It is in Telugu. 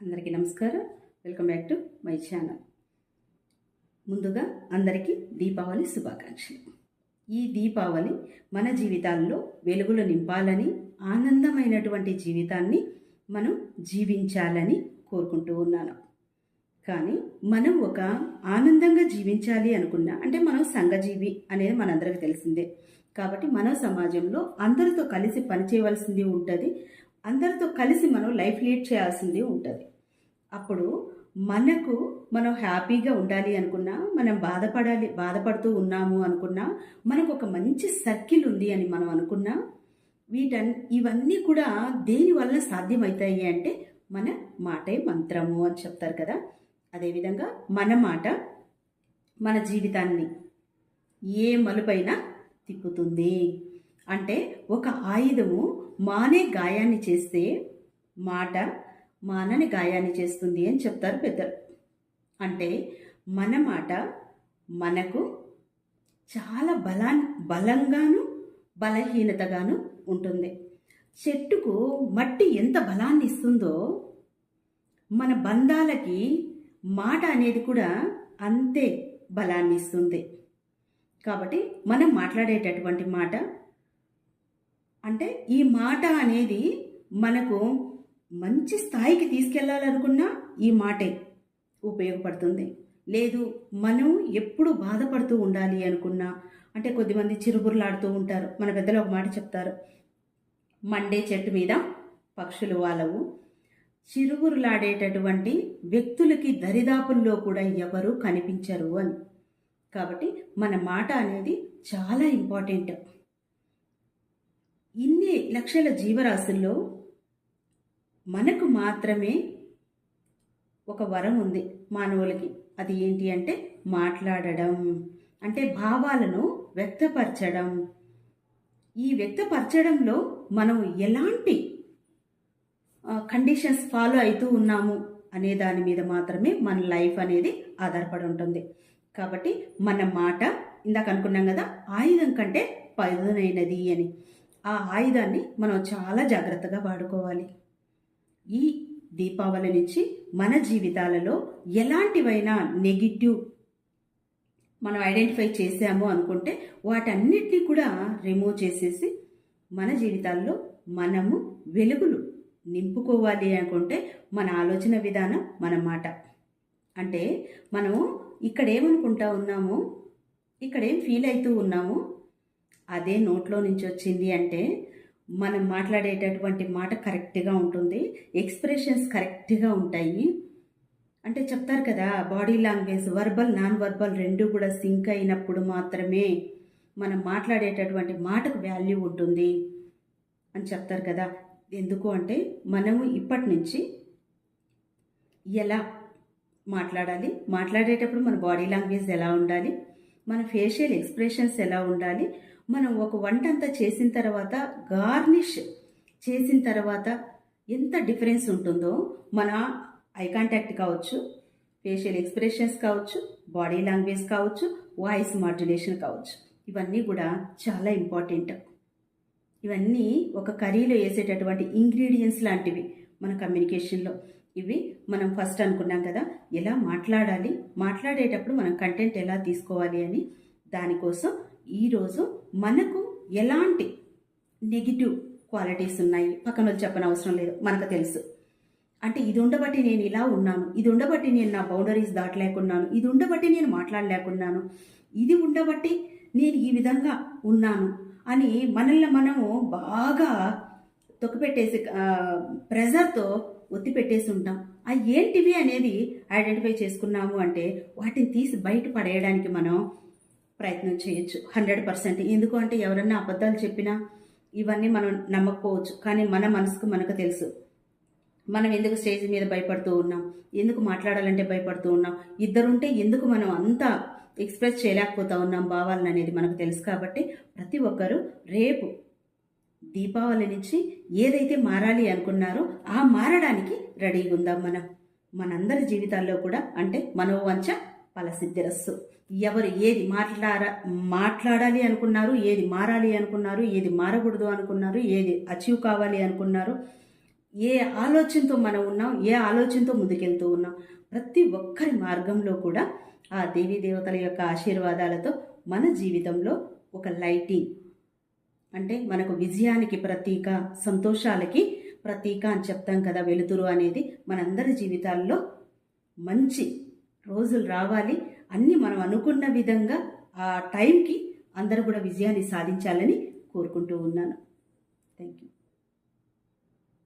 అందరికీ నమస్కారం. Welcome back to my channel ముందుగా అందరికీ దీపావళి శుభాకాంక్షలు. ఈ దీపావళి మన జీవితాల్లో వెలుగులు నింపాలని ఆనందమైనటువంటి జీవితాన్ని మనం జీవించాలని కోరుకుంటూ ఉన్నాను. కానీ మనం ఒక ఆనందంగా జీవించాలి అనుకున్నా అంటే మనం సంఘజీవి అనేది మనందరికీ తెలిసిందే. కాబట్టి మన సమాజంలో అందరితో కలిసి పనిచేయవలసింది ఉంటుంది. అందరితో కలిసి మనం లైఫ్ లీడ్ చేయాల్సింది ఉంటుంది. అప్పుడు మనకు మనం హ్యాపీగా ఉండాలి అనుకున్నా మనం బాధపడాలి బాధపడుతూ ఉన్నాము అనుకున్నా మనకు ఒక మంచి సర్కిల్ ఉంది అని మనం అనుకున్నా వీటన్ ఇవన్నీ కూడా దేనివల్ల సాధ్యమవుతాయి అంటే మన మాటే మంత్రము అని చెప్తారు కదా. అదేవిధంగా మన మాట మన జీవితాన్ని ఏ మలుపైనా తిప్పుతుంది. అంటే ఒక ఆయుధము మానే గాయాన్ని చేస్తే మాట మానని గాయాన్ని చేస్తుంది అని చెప్తారు పెద్దలు. అంటే మన మాట మనకు చాలా బలా బలంగాను బలహీనతగాను ఉంటుంది. చెట్టుకు మట్టి ఎంత బలాన్ని ఇస్తుందో మన బంధాలకి మాట అనేది కూడా అంతే బలాన్ని ఇస్తుంది. కాబట్టి మనం మాట్లాడేటటువంటి మాట అంటే ఈ మాట అనేది మనకు మంచి స్థాయికి తీసుకెళ్ళాలనుకున్నా ఈ మాటే ఉపయోగపడుతుంది. లేదు మనం ఎప్పుడు బాధపడుతూ ఉండాలి అనుకున్నా అంటే కొద్దిమంది చిరుబుర్లాడుతూ ఉంటారు. మన పెద్దలు ఒక మాట చెప్తారు. మండే చెట్టు మీద పక్షులు వాళ్ళవు చిరుగురులాడేటటువంటి వ్యక్తులకి దరిదాపుల్లో కూడా ఎవరు కనిపించరు అని. కాబట్టి మన మాట అనేది చాలా ఇంపార్టెంట్. ఇన్ని లక్షల జీవరాశుల్లో మనకు మాత్రమే ఒక వరం ఉంది మానవులకి. అది ఏంటి అంటే మాట్లాడడం. అంటే భావాలను వ్యక్తపరచడం. ఈ వ్యక్తపరచడంలో మనం ఎలాంటి కండిషన్స్ ఫాలో అవుతూ ఉన్నాము అనే దాని మీద మాత్రమే మన లైఫ్ అనేది ఆధారపడి ఉంటుంది. కాబట్టి మన మాట ఇందాక అనుకున్నాం కదా ఆయుధం కంటే పదునైనది అని. ఆ ఆయుధాన్ని మనం చాలా జాగ్రత్తగా వాడుకోవాలి. ఈ దీపావళి నుంచి మన జీవితాలలో ఎలాంటివైనా నెగిటివ్ మనం ఐడెంటిఫై చేసాము అనుకుంటే వాటన్నిటిని కూడా రిమూవ్ చేసేసి మన జీవితాల్లో మనము వెలుగులు నింపుకోవాలి అనుకుంటే మన ఆలోచన విధానం మన మాట. అంటే మనము ఇక్కడ ఏమనుకుంటా ఉన్నాము ఇక్కడ ఏం ఫీల్ అవుతూ ఉన్నాము అదే నోట్లో నుంచి వచ్చింది అంటే మనం మాట్లాడేటటువంటి మాట కరెక్ట్గా ఉంటుంది ఎక్స్ప్రెషన్స్ కరెక్ట్గా ఉంటాయి. అంటే చెప్తారు కదా body language verbal non verbal రెండు కూడా సింక్ అయినప్పుడు మాత్రమే మనం మాట్లాడేటటువంటి మాటకు వాల్యూ ఉంటుంది అని చెప్తారు కదా. ఎందుకు అంటే మనము ఇప్పటి నుంచి ఎలా మాట్లాడాలి మాట్లాడేటప్పుడు మన బాడీ లాంగ్వేజ్ ఎలా ఉండాలి మన ఫేషియల్ ఎక్స్ప్రెషన్స్ ఎలా ఉండాలి మనం ఒక వంట అంతా చేసిన తర్వాత గార్నిష్ చేసిన తర్వాత ఎంత డిఫరెన్స్ ఉంటుందో మన ఐ కాంటాక్ట్ కావచ్చు ఫేషియల్ ఎక్స్ప్రెషన్స్ కావచ్చు బాడీ లాంగ్వేజ్ కావచ్చు వాయిస్ మాడ్యులేషన్ కావచ్చు. ఇవన్నీ కూడా చాలా ఇంపార్టెంట్. ఇవన్నీ ఒక కర్రీలో వేసేటటువంటి ఇంగ్రీడియంట్స్ లాంటివి మన కమ్యూనికేషన్లో. ఇవి మనం ఫస్ట్ అనుకున్నాం కదా ఎలా మాట్లాడాలి మాట్లాడేటప్పుడు మనం కంటెంట్ ఎలా తీసుకోవాలి అని దానికోసం ఈరోజు మనకు ఎలాంటి నెగిటివ్ క్వాలిటీస్ ఉన్నాయి? పక్కన వాళ్ళు చెప్పనవసరం లేదు. మనకు తెలుసు. అంటే ఇది ఉండబట్టి నేను ఇలా ఉన్నాను. ఇది ఉండబట్టి నేను నా బౌండరీస్ దాటలేకున్నాను. ఇది ఉండబట్టి నేను మాట్లాడలేకున్నాను. ఇది ఉండబట్టి నేను ఈ విధంగా ఉన్నాను అని మనల్ని మనము బాగా తొక్కిపెట్టేసి ప్రెజర్తో ఒత్తి పెట్టేసి ఉంటాం. ఆ ఏంటివి అనేది ఐడెంటిఫై చేసుకున్నాము అంటే వాటిని తీసి బయట పడేయడానికి మనం ప్రయత్నం చేయొచ్చు. Hundred percent. ఎందుకు అంటే ఎవరన్నా అబద్ధాలు చెప్పినా ఇవన్నీ మనం నమ్మకపోవచ్చు. కానీ మన మనసుకు మనకు తెలుసు. మనం ఎందుకు స్టేజ్ మీద భయపడుతూ ఉన్నాం? ఎందుకు మాట్లాడాలంటే భయపడుతూ ఉన్నాం? ఇద్దరుంటే ఎందుకు మనం అంతా ఎక్స్ప్రెస్ చేయలేకపోతా ఉన్నాం భావాలను అనేది మనకు తెలుసు కాబట్టి ప్రతి ఒక్కరూ రేపు దీపావళి నుంచి ఏదైతే మారాలి అనుకున్నారో ఆ మారడానికి రెడీగా ఉందాం మనం. మనందరి జీవితాల్లో కూడా అంటే మనోవంచ ఫలసిద్ధిరస్సు ఎవరు ఏది మాట్లాడ మాట్లాడాలి అనుకున్నారు ఏది మారాలి అనుకున్నారు ఏది మారకూడదు అనుకున్నారు ఏది అచీవ్ కావాలి అనుకున్నారు ఏ ఆలోచనతో మనం ఉన్నాం ఏ ఆలోచనతో ముందుకెళ్తూ ఉన్నాం ప్రతి ఒక్కరి మార్గంలో కూడా ఆ దేవీ దేవతల యొక్క ఆశీర్వాదాలతో మన జీవితంలో ఒక లైటింగ్. అంటే మనకు విజయానికి ప్రతీక సంతోషాలకి ప్రతీక అని చెప్తాం కదా వెలుతురు అనేది మనందరి జీవితాల్లో మంచి రోజులు రావాలి. అన్నీ మనం అనుకున్న విధంగా ఆ టైంకి అందరూ కూడా విజయాన్ని సాధించాలని కోరుకుంటూ ఉన్నాను. Thank you